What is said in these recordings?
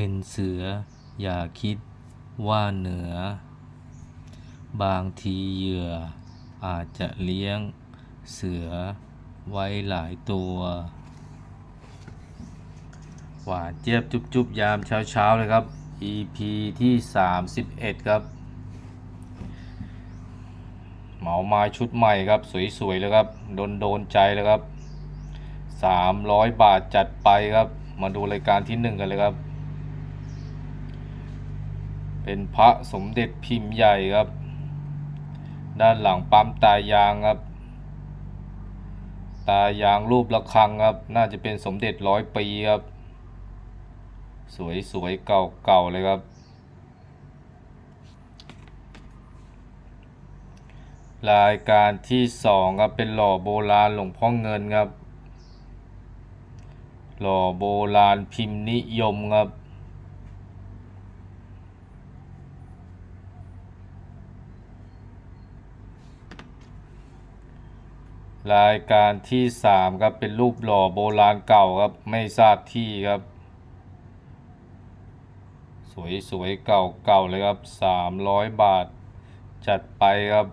เป็นเสือ อย่าคิดว่าเหนือ บางทีเหยื่อ อาจจะเลี้ยง เสือไว้หลายตัว หวานเจี๊ยบจุบจุบยามเช้าเช้าๆเลยครับ EP ที่ 31 ครับ เหมาไม้ชุดใหม่ครับ สวยๆเลยครับ โดนโดนๆใจเลยครับ 300 บาทจัดไปครับ มาดูรายการที่หนึ่งกันเลยครับ เป็นพระสมเด็จพิมพ์ใหญ่ครับ ด้านหลังปั๊มตายางครับ ตายางรูประฆังครับ น่าจะเป็นสมเด็จร้อยปีครับ สวยสวยเก่าเก่าเลยครับรายการที่สองครับเป็นหล่อโบราณหลวงพ่อเงินครับ หล่อโบราณพิมพ์นิยมครับ รายการที่สามครับ เป็นรูปหล่อโบราณเก่าครับ ไม่ทราบที่ครับ สวยสวยเก่าเก่าเลยครับสามร้อยบาท จัดไปครับ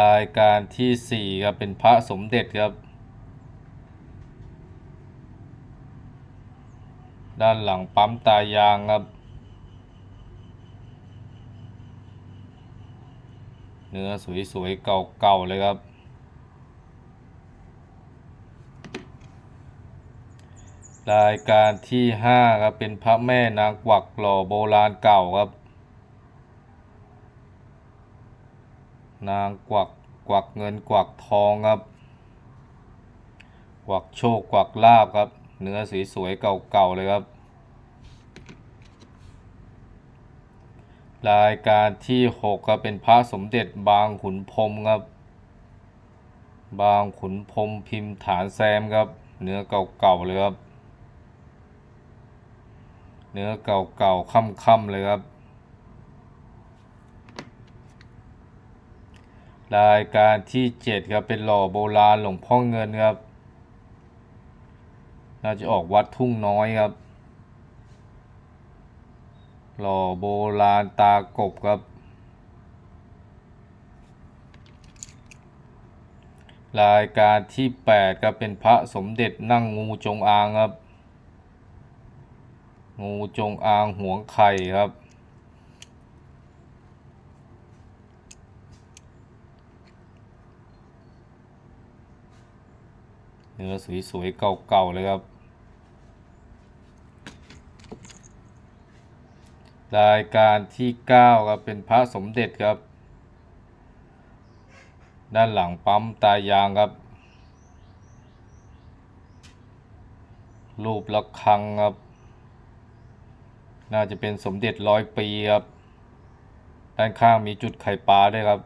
รายการที่สี่ครับ เป็นพระสมเด็จครับ ด้านหลังปั๊มตายางครับ เนื้อสวยๆ เก่าๆ เลยครับ รายการที่ห้าครับ เป็นพระแม่นางกวักหล่อโบราณเก่าครับ นางกวักกวักเงินกวักทองครับ กวักโชคกวักลาบครับ เนื้อสวยๆ เก่าๆ เลยครับ รายการที่หกครับเป็นพระสมเด็จบางขุนพรมครับ บางขุนพรมพิมพ์ฐานแซมครับ เนื้อเก่าๆเลยครับ เนื้อเก่าๆค่ำๆเลยครับ รายการที่เจ็ดครับเป็นหล่อโบราณหลวงพ่อเงินครับ น่าจะออกวัดทุ่งน้อยครับ หล่อโบราณตากบครับ รายการที่แปดครับเป็นพระสมเด็จนั่งงูจงอางครับ งูจงอางหวงไข่ครับเนื้อสวยๆเก่าๆเลยครับ รายการที่เก้าครับ เป็นพระสมเด็จครับ ด้านหลังปั๊มตายางครับ รูประฆังครับ น่าจะเป็นสมเด็จร้อยปีครับ ด้านข้างมีจุดไข่ปลาด้วยครับ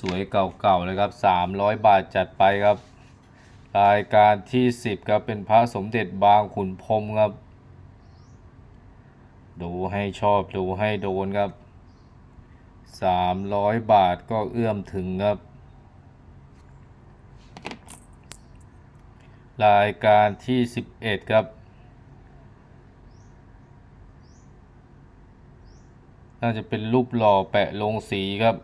สวยๆ เก่าๆ เลยครับ 300 บาทจัดไปครับ รายการที่ 10 ครับ เป็นพระสมเด็จบางขุนพรมครับ ดูให้ชอบดูให้โดนครับ 300 บาทก็เอื้อมถึงครับ รายการที่ 11 ครับ น่าจะเป็นรูปหล่อแปะลงสีครับ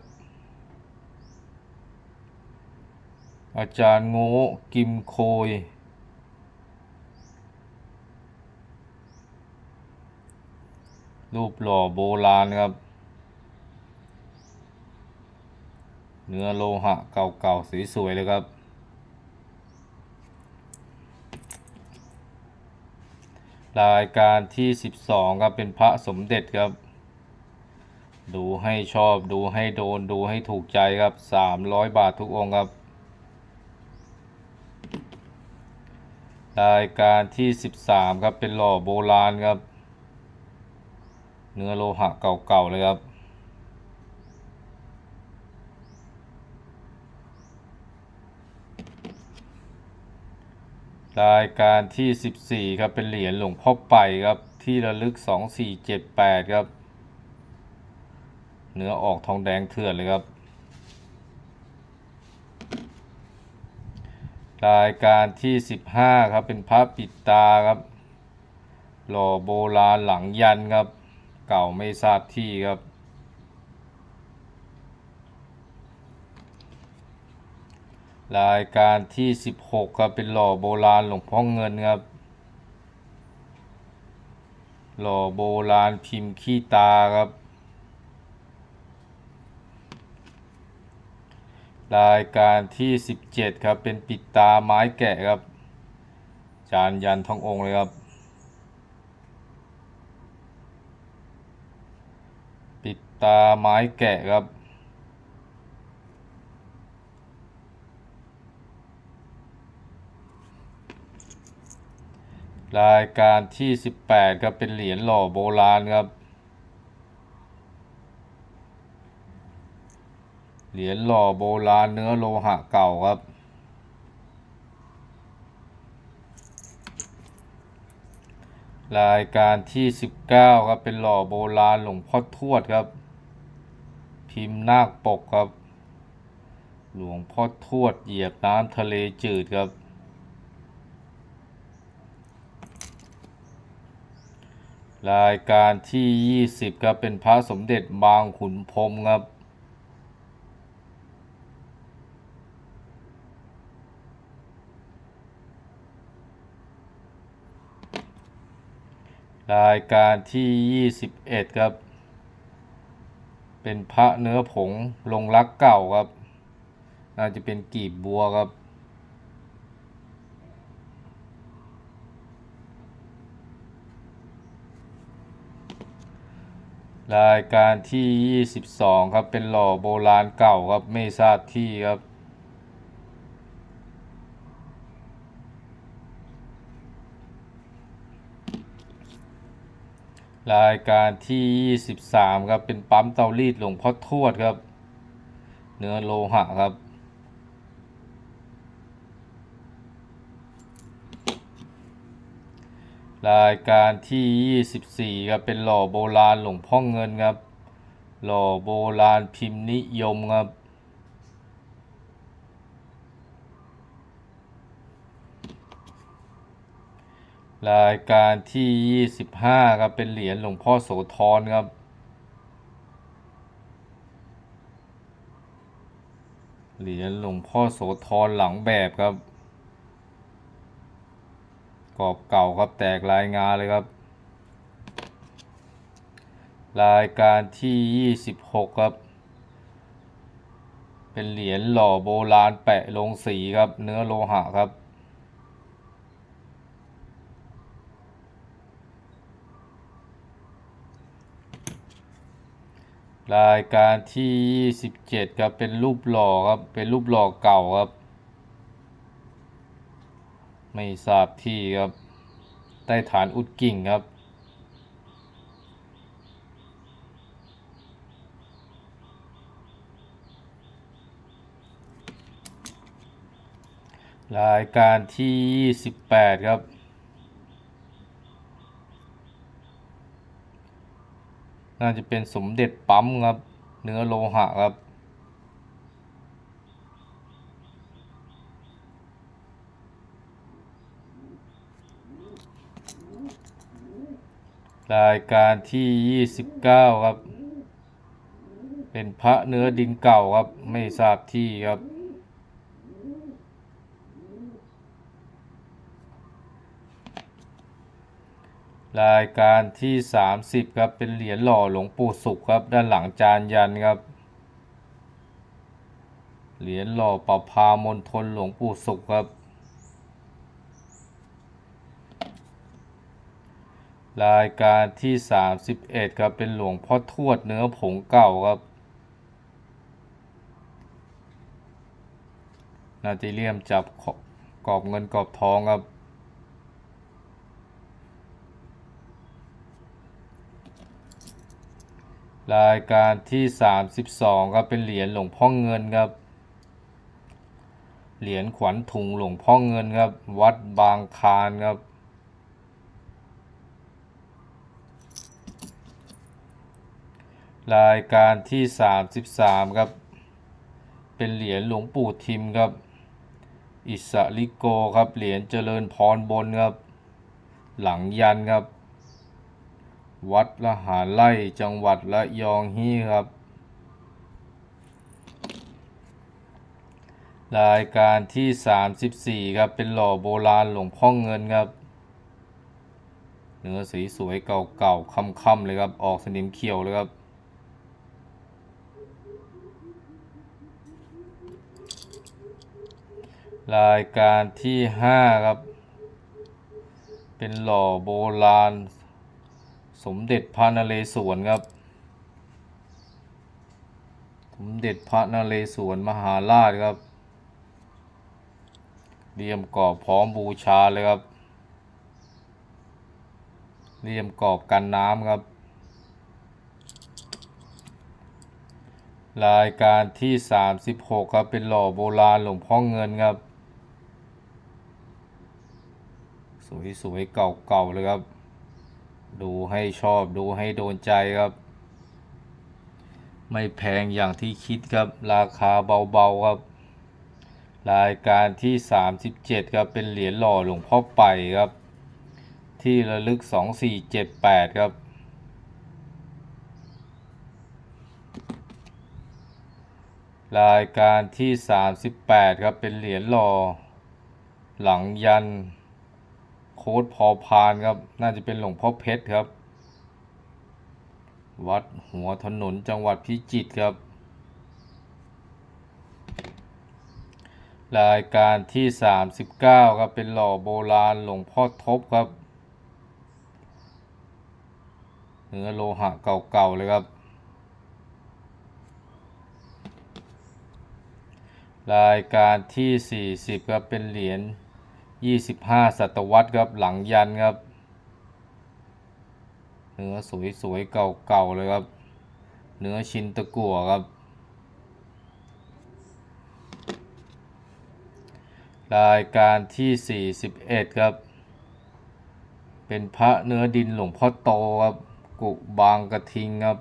อาจารย์โง่กิมโคย รูปหล่อโบราณครับ เนื้อโลหะเก่าๆสีสวยเลยครับ รายการที่ 12 ครับเป็นพระสมเด็จครับ ดูให้ชอบดูให้โดนดูให้ถูกใจครับ 300 บาททุกองค์ครับรายการที่ 13 ครับ เป็นหล่อโบราณครับ เนื้อโลหะเก่าๆเลยครับ รายการที่ 14 ครับ เป็นเหรียญหลวงพ่อไปครับ ที่ระลึก 2478 ครับ เนื้อออกทองแดงเถื่อนเลยครับรายการที่ 15 ครับ เป็นพระปิดตาครับ หล่อโบราณหลังยันครับ เก่าไม่ทราบที่ครับ รายการที่ 16 ครับ เป็นหล่อโบราณหลวงพ่อเงินครับ หล่อโบราณพิมพ์ขี้ตาครับ รายการที่ 17 ครับ เป็นปิดตาไม้แกะครับ จานยันทององค์เลยครับ ปิด ตาไม้แกะครับ รายการที่ 18 ครับเป็นเหรียญหล่อโบราณครับ เหรียญหล่อโบราณเนื้อโลหะเก่าครับรายการที่ 19 ครับ เป็นหล่อโบราณหลวงพ่อทวดครับ พิมพ์นาคปกครับ หลวงพ่อทวดเหยียบน้ำทะเลจืดครับ รายการที่ 20ครับเป็นพระสมเด็จบางขุนพรมครับรายการที่ 21 ครับ เป็นพระเนื้อผงลงรักเก่าครับ น่าจะเป็นกีบบัวครับ รายการที่ 22 ครับ เป็นหล่อโบราณเก่าครับ ไม่ทราบที่ครับ รายการที่ 23 ครับ เป็นปั๊มเตารีดหลวงพ่อทวดครับ เนื้อโลหะครับ รายการที่ 24 ครับเป็นหล่อโบราณหลวงพ่อเงินครับ หล่อโบราณพิมพ์นิยมครับ รายการที่ 25 ครับ เป็นเหรียญหลวงพ่อโสธรครับ เหรียญหลวงพ่อโสธรหลังแบบครับ กรอบเก่าครับแตกลายงาเลยครับ รายการที่ 26 ครับ เป็นเหรียญหล่อโบราณแปะลงสีครับ เนื้อโลหะครับ รายการที่ 27ครับเป็นรูปหล่อครับเป็นรูปหล่อเก่าครับ ไม่ทราบที่ครับใต้ฐานอุดกิ่งครับรายการที่ 28 ครับ น่าจะเป็นสมเด็จปั๊มครับ เนื้อโลหะครับรายการที่ 29 ครับ เป็นพระเนื้อดินเก่าครับ ไม่ทราบที่ครับ รายการที่ 30 ครับ เป็นเหรียญหล่อหลวงปู่สุขครับ ด้านหลังจานยันครับ เหรียญหล่อประพามณฑลหลวงปู่สุขครับ รายการที่ 31 ครับ เป็นหลวงพ่อทวดเนื้อผงเก่าครับ นาจิเลียมจับขกรอบเงินกรอบทองครับ รายการที่ 32ครับเป็นเหรียญหลวงพ่อเงินครับ เหรียญขวัญถุงหลวงพ่อเงินครับ วัดบางคานครับ รายการที่ 33ครับ เป็นเหรียญหลวงปู่ทิมครับ อิสริโกครับ เหรียญเจริญพรบนครับ หลังยันครับ วัดละหาไร่จังหวัดระยองฮีครับ รายการที่ 34 ครับ เป็นหล่อโบราณหลวงพ่อเงินครับ เนื้อสีสวยเก่าๆค่ำๆเลยครับ ออกสนิมเขียวเลยครับรายการที่ 5 ครับ เป็นหล่อโบราณ สมเด็จพระนเรศวรครับ สมเด็จพระนเรศวรมหาราชครับเรียมกรอบพร้อมบูชาเลยครับเรียมกรอบกันน้ำครับ รายการที่ 36 ครับ เป็นหล่อโบราณหลวงพ่อเงินครับ สวยๆเก่าๆเลยครับ ดูให้ชอบดูให้โดนใจครับ ไม่แพงอย่างที่คิดครับ ราคาเบาๆครับ รายการที่ 37 ครับ เป็นเหรียญหล่อหลวงพ่อไปครับ ที่ระลึก 2478 ครับรายการที่ 38 ครับ เป็นเหรียญหล่อหลังยัน โค้ดพอพานครับ น่าจะเป็นหลวงพ่อเพชรครับ วัดหัวถนนจังหวัดพิจิตรครับ รายการที่ 39 ครับ เป็นหล่อโบราณหลวงพ่อทบครับ เนื้อโลหะเก่าๆเลยครับ รายการที่ 40 ครับ เป็นเหรียญ 25 ศตวรรษครับหลังยันครับ เนื้อสวยๆ เก่าๆ เลยครับ เนื้อชิ้นตะกั่วครับ รายการที่ 41 ครับ เป็นพระเนื้อดินหลวงพ่อโตครับ กุบางกระทิงครับ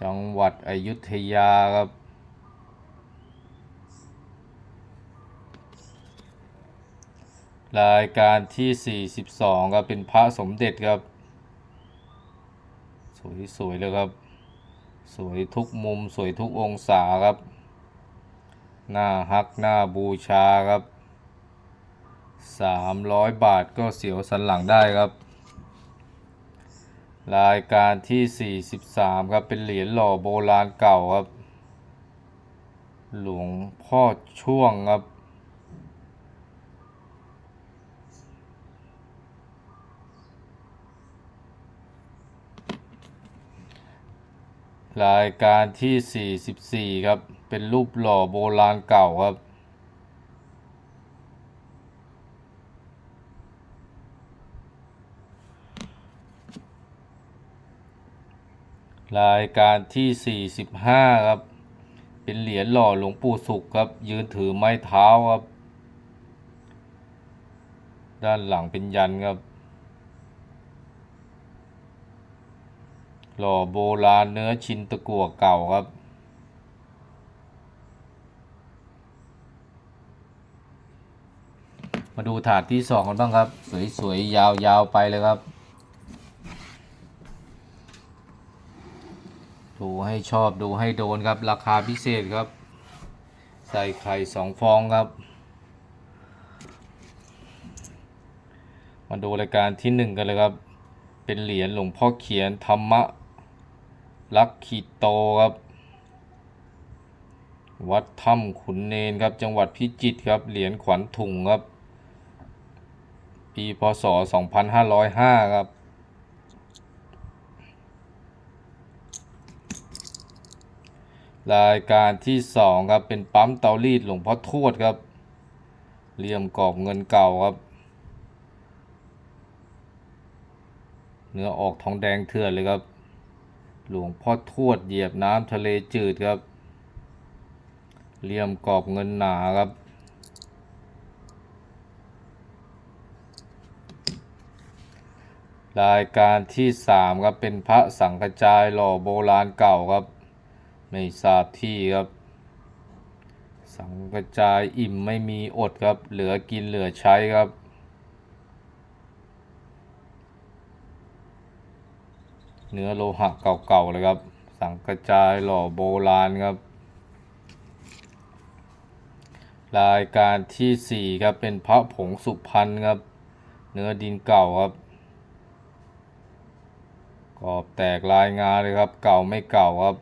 จังหวัดอยุธยาครับ รายการที่ 42ครับเป็นพระสมเด็จครับ สวยๆเลยครับ สวยทุกมุมสวยทุกองศาครับ หน้าฮักหน้าบูชาครับ 300 บาทก็เสียวสันหลังได้ครับ รายการที่ 43 ครับเป็นเหรียญหล่อโบราณเก่าครับ หลวงพ่อช่วงครับ รายการที่ 44 ครับ เป็นรูปหล่อโบราณเก่าครับ รายการที่ 45 ครับ เป็นเหรียญหล่อหลวงปู่สุขครับ ยืนถือไม้เท้าครับ ด้านหลังเป็นยันครับ หล่อโบราณเนื้อชิ้นตะกั่วเก่าครับ มาดูถาดที่สองกันบ้างครับ สวยๆ ยาวๆ ไปเลยครับ ดูให้ชอบดูให้โดนครับ ราคาพิเศษครับ ใส่ไข่สองฟองครับ มาดูรายการที่หนึ่งกันเลยครับ เป็นเหรียญหลวงพ่อเขียนธรรมะ ลักขีโตครับ วัดถ้ำขุนเนนครับ จังหวัดพิจิตรครับ เหรียญขวัญถุงครับ ปีพศ 2505 ครับรายการที่สองครับ เป็นปั๊มเตารีดหลวงพ่อทวดครับเหลี่ยมกรอบเงินเก่าครับ เนื้อออกทองแดงเถื่อนเลยครับ หลวงพ่อทวดเหยียบน้ำทะเลจืดครับ เหลี่ยมกรอบเงินหนาครับ รายการที่สามครับ เป็นพระสังฆจายหล่อโบราณเก่าครับ ไม่ทราบที่ครับ สังกจายอิ่มไม่มีอดครับ เหลือกินเหลือใช้ครับ เนื้อโลหะเก่าๆเลยครับ สังกระจายหล่อโบราณครับ รายการที่สี่ครับเป็นพระผงสุพรรณครับ เนื้อดินเก่าครับกรอบแตกลายงาเลยครับ เก่าไม่เก่าครับ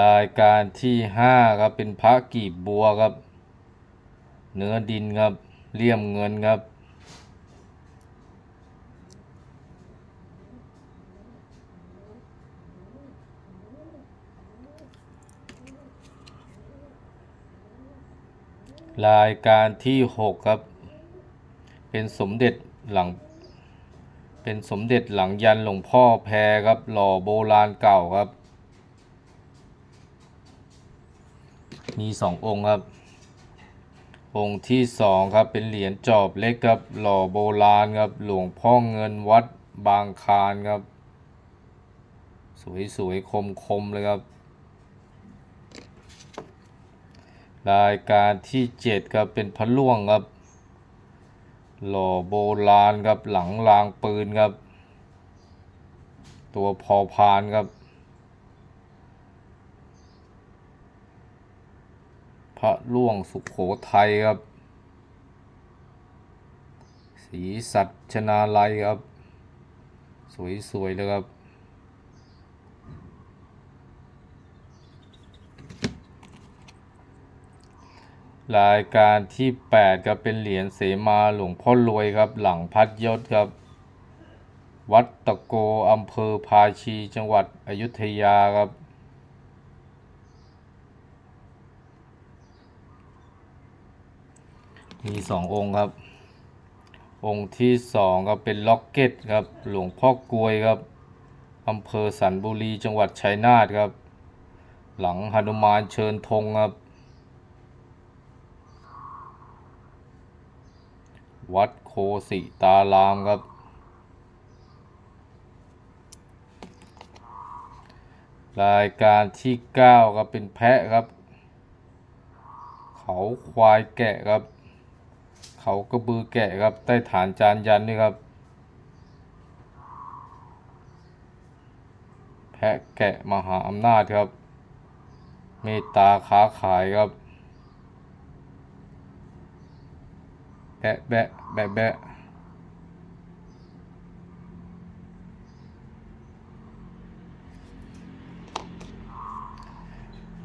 รายการที่ห้าครับ เป็นพระกีบบัวครับ เนื้อดินครับ เลี่ยมเงินครับ รายการที่หกครับ เป็นสมเด็จหลัง เป็นสมเด็จหลังยันหลวงพ่อแพรครับ หล่อโบราณเก่าครับ มีสององค์ครับ องค์ที่สองครับเป็นเหรียญจอบเล็กครับหล่อโบราณครับหลวงพ่อเงินวัดบางคานครับ สวยๆคมๆเลยครับ รายการที่เจ็ดครับเป็นพระล่วงครับ หล่อโบราณครับหลังรางปืนครับ ตัวพอพานครับ พระล่วงสุขโขทัยครับสีสัชนาลัยครับ สวยๆเลยครับ รายการที่8ครับเป็นเหรียญเสมาหลวงพ่อรวยครับ หลังพัดยศครับ วัดตะโกอำเภอภาชีจังหวัดอยุธยาครับ มีสององค์ครับ องค์ที่สองครับเป็นล็อกเก็ตครับ หลวงพ่อกลวยครับอำเภอสันบุรีจังหวัดชัยนาทครับ หลังหนุมานเชิญธงครับ วัดโคสิตารามครับ รายการที่ 9 ครับเป็นแพะครับ เขาควายแกะครับ เขากระบือแกะครับใต้ฐานจานยันนี่ครับ แพะแกะมหาอำนาจครับ เมตตาค้าขายครับ แบะแบะแบะแบะ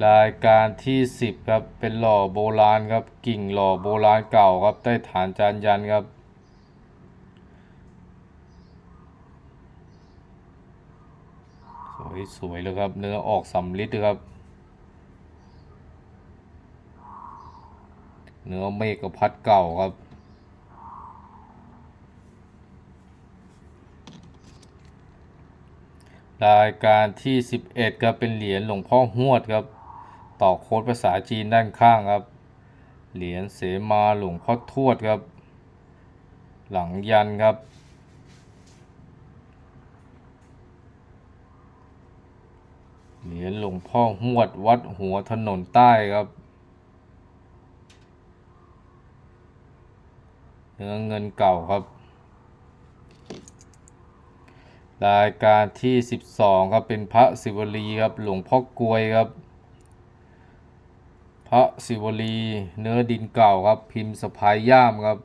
รายการที่ 10 ครับ เป็นหล่อโบราณครับ กิ่งหล่อโบราณเก่าครับ ใต้ฐานจานยันครับ สวยสวยเลยครับ เนื้อออกสำลิดครับ เนื้อเมฆพัดเก่าครับรายการที่ 11ครับเป็นเหรียญหลวงพ่อหวดครับ ต่อโค้ดภาษาจีนด้านข้างครับ เหรียญเสมาหลวงพ่อทวดครับ หลังยันครับ เหรียญหลวงพ่อหวดวัดหัวถนนใต้ครับเนื้อเงินเก่าครับ รายการที่ 12 ครับ เป็นพระศิวลีครับ หลวงพ่อกลวยครับ พระศิวลี เนื้อดินเก่าครับ พิมพ์สะพายย่ามครับ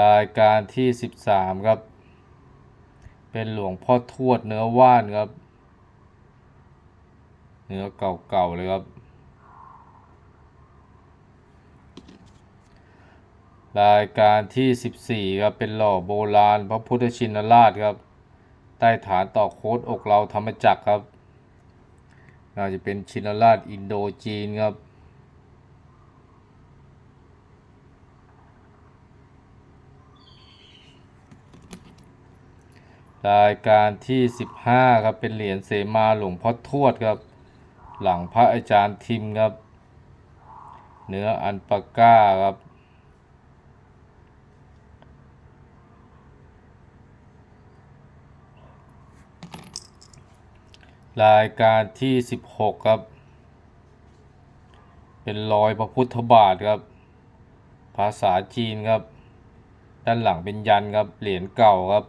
รายการที่ 13 ครับ เป็นหลวงพ่อทวดเนื้อว่านครับ เนื้อเก่าๆเลยครับรายการที่ 14 ครับ เป็นหล่อโบราณ พระพุทธชินราชครับ ใต้ฐานต่อโค้ดอกเราธรรมจักรครับน่าจะเป็นชินราชอินโดจีนครับรายการที่ 15 ครับ เป็นเหรียญเสมาหลวงพ่อทวดครับ หลังพระอาจารย์ทิมครับ เนื้ออันปาก้าครับ รายการที่ 16 ครับ เป็นรอยพระพุทธบาทครับ ภาษาจีนครับ ด้านหลังเป็นยันครับ เหรียญเก่าครับ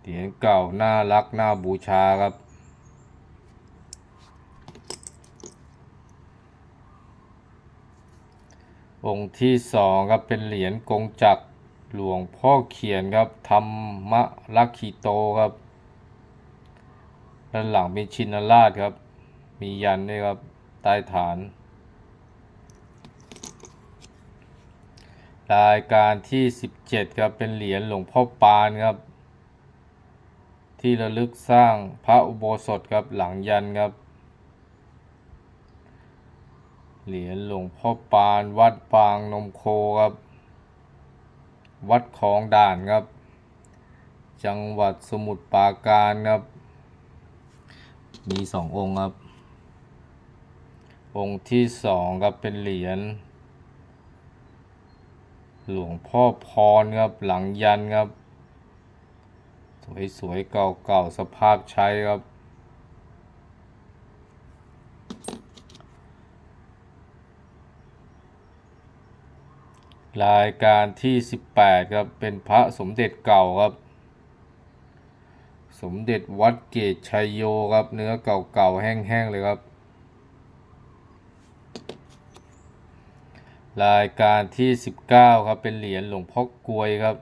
เหรียญเก่าน่ารักน่าบูชาครับองค์ที่สองครับเป็นเหรียญกงจักรหลวงพ่อเขียนครับธรรมลักขิโตครับ ด้านหลังเป็นชินราชครับ มียันด้วยครับ ใต้ฐาน รายการที่ 17 ครับ เป็นเหรียญหลวงพ่อปานครับ ที่ระลึกสร้างพระอุโบสถครับหลังยันครับ เหรียญหลวงพ่อปาน วัดปางนมโคครับ วัดคลองด่านครับ จังหวัดสมุทรปราการครับ มีสององค์ครับ องค์ที่สองครับเป็นเหรียญหลวงพ่อพรครับหลังยันครับ สวยๆเก่าๆสภาพใช้ครับ รายการที่ 18 ครับ เป็นพระสมเด็จเก่าครับ สมเด็จวัดเกตชัยโยครับเนื้อเก่าๆแห้งๆเลยครับ รายการที่ 19 ครับ เป็นเหรียญหลวงพ่อกลวยครับ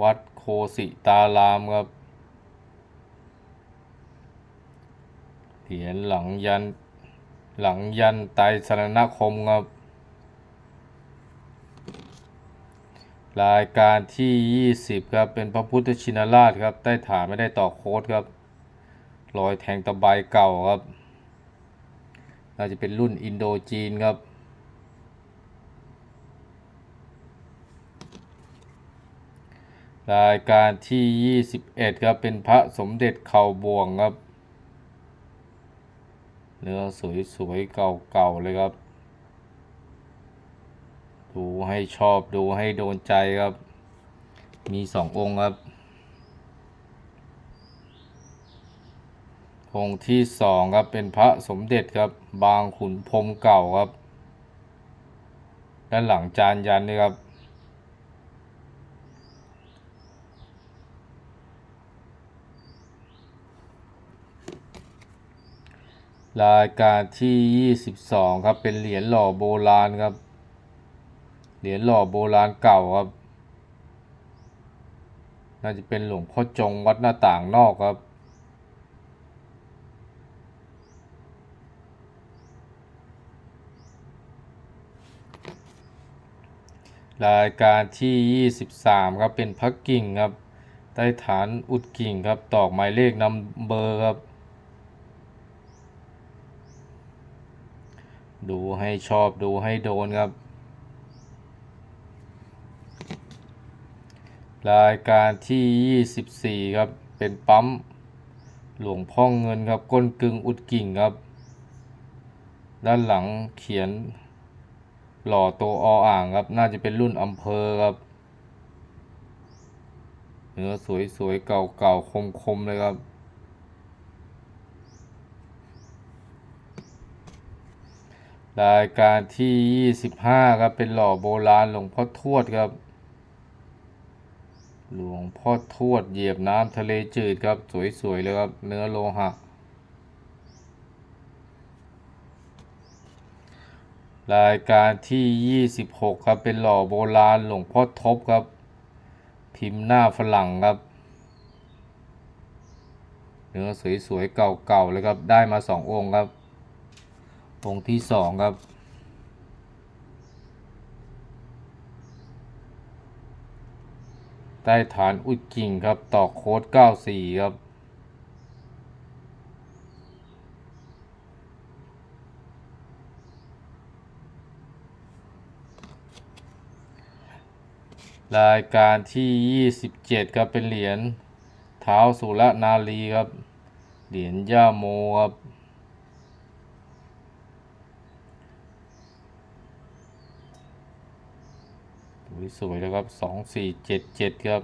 วัดโคสิตารามครับ เหรียญหลังยัน หลังยันไตสรณคมครับ รายการที่ 20 ครับ เป็นพระพุทธชินราชครับใต้ฐานไม่ได้ต่อโค้ดครับรอยแทงตะไบเก่าครับ น่าจะเป็นรุ่นอินโดจีนครับ รายการที่ 21 ครับ เป็นพระสมเด็จเข่าบวงครับ เนื้อสวยๆเก่าๆเลยครับ ดูให้ชอบดูให้โดนใจครับ มีสององค์ครับ องค์ที่สองครับเป็นพระสมเด็จครับ บางขุนพรมเก่าครับ ด้านหลังจานยันนี่ครับ รายการที่ 22 ครับเป็นเหรียญหล่อโบราณครับ เหรียญหล่อโบราณเก่าครับ น่าจะเป็นหลวงพ่อจงวัดหน้าต่างนอกครับ รายการที่ 23 ครับเป็นพักกิ่งครับ ใต้ฐานอุดกิ่งครับ ตอกหมายเลขนำเบอร์ครับดูให้ชอบดูให้โดนครับ รายการที่ 24 ครับ เป็นปั๊ม หลวงพ่อเงินครับ ก้นกึ่งอุดกิ่งครับ ด้านหลังเขียน หล่อตัวออ่างครับ น่าจะเป็นรุ่นอำเภอครับ เนื้อสวยๆ เก่าๆ คมๆ เลยครับรายการที่ 25 ครับ เป็นหล่อโบราณหลวงพ่อทวดครับ หลวงพ่อทวดเหยียบน้ำทะเลจืดครับ สวย ๆ เลยครับ เนื้อโลหะ รายการที่ 26 ครับ เป็นหล่อโบราณหลวงพ่อทบครับ พิมพ์หน้าฝรั่งครับ เนื้อสวย ๆ เก่า ๆ เลยครับ ได้มาสององค์ครับ องค์ที่สองครับ ใต้ฐานอุดกิ่งครับ ต่อโค้ด94 ครับ รายการที่ 27 ครับ เป็นเหรียญเท้าสุรนารีครับ เหรียญย่าโมครับ สสวยๆแล้วครับสองสี่เจ็ดเจ็ดครับ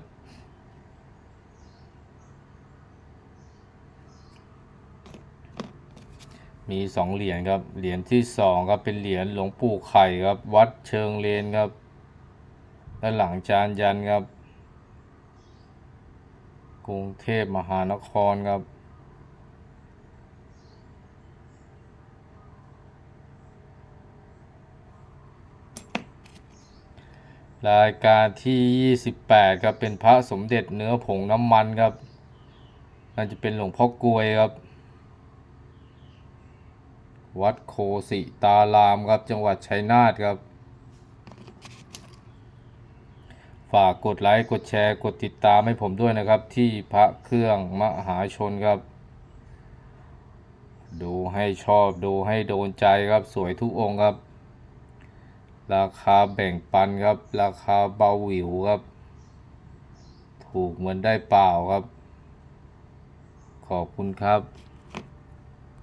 มีสองเหรียญครับ เหรียญที่สองครับเป็นเหรียญหลวงปู่ไข่ครับ วัดเชิงเลนครับด้านหลังจานยันครับ กรุงเทพมหานครครับ รายการที่ 28ครับเป็นพระสมเด็จเนื้อผงน้ำมันครับน่าจะเป็นหลวงพ่อกลวยครับ วัดโคสิตารามครับจังหวัดชัยนาทครับ ฝากกดไลค์กดแชร์กดติดตามให้ผมด้วยนะครับ ที่พระเครื่องมหาชนครับ ดูให้ชอบดูให้โดนใจครับสวยทุกองค์ครับ ราคาแบ่งปันครับ ราคาเบาหวิวครับ ถูกเหมือนได้เปล่าครับ ขอบคุณครับ